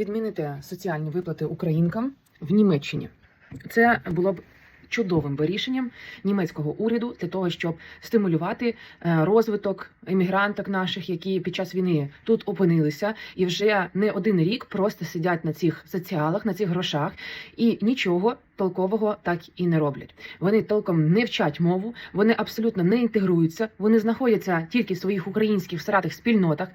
Відмінити соціальні виплати українкам в Німеччині. Це було б чудовим би рішенням німецького уряду для того, щоб стимулювати е, розвиток емігранток наших, які під час війни тут опинилися, і вже не один рік просто сидять на цих соціалах, на цих грошах, і нічого толкового так і не роблять. Вони толком не вчать мову, вони абсолютно не інтегруються, вони знаходяться тільки в своїх українських сратих спільнотах.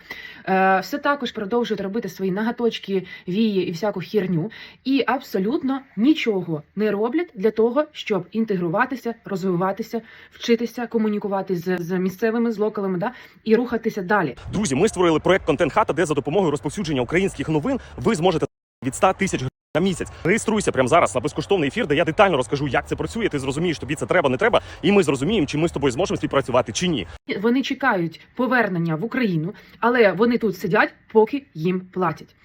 Е, все також продовжують робити свої нагаточки, вії і всяку хірню, і абсолютно нічого не роблять для того, щоб інтегруватися, розвиватися, вчитися, комунікувати з, з місцевими з локалами, да і рухатися далі. Друзі, ми створили проект Контент Хата, де за допомогою розповсюдження українських новин ви зможете від 100 тисяч на місяць. Реєструйся прямо зараз на безкоштовний ефір, де я детально розкажу, як це працює. Ти зрозумієш, тобі це треба, не треба, і ми зрозуміємо, чи ми з тобою зможемо співпрацювати чи ні. Вони чекають повернення в Україну, але вони тут сидять, поки їм платять.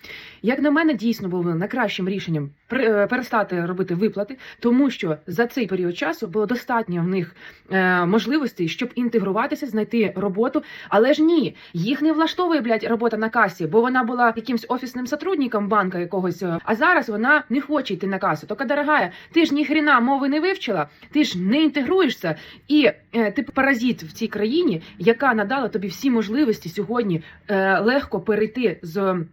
Як на мене, дійсно було найкращим рішенням е, перестати робити виплати, тому що за цей період часу було достатньо в них е, можливостей, щоб інтегруватися, знайти роботу. Але ж ні, їх не влаштовує блядь, робота на касі, бо вона була якимсь офісним сотрудником банка якогось. е, А зараз вона не хоче йти на касу. Тока, дорогая, ти ж ні хрена мови не вивчила, ти ж не інтегруєшся, і е, ти паразит в цій країні, яка надала тобі всі можливості сьогодні е, легко перейти з.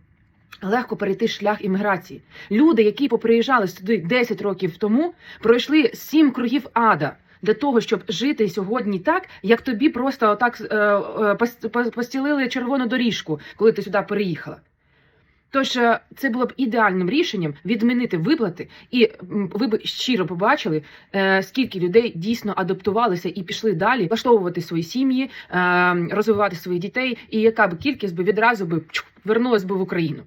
Легко перейти шлях імміграції. Люди, які поприїжджали сюди 10 років тому, пройшли сім кругів ада для того, щоб жити сьогодні так, як тобі просто отак е, е, пос- пос- постілили червону доріжку, коли ти сюди переїхала. Тож е, це було б ідеальним рішенням відмінити виплати, і ви б щиро побачили, е, скільки людей дійсно адаптувалися і пішли далі влаштовувати свої сім'ї, е, розвивати своїх дітей, і яка б кількість би відразу би вернулась би в Україну.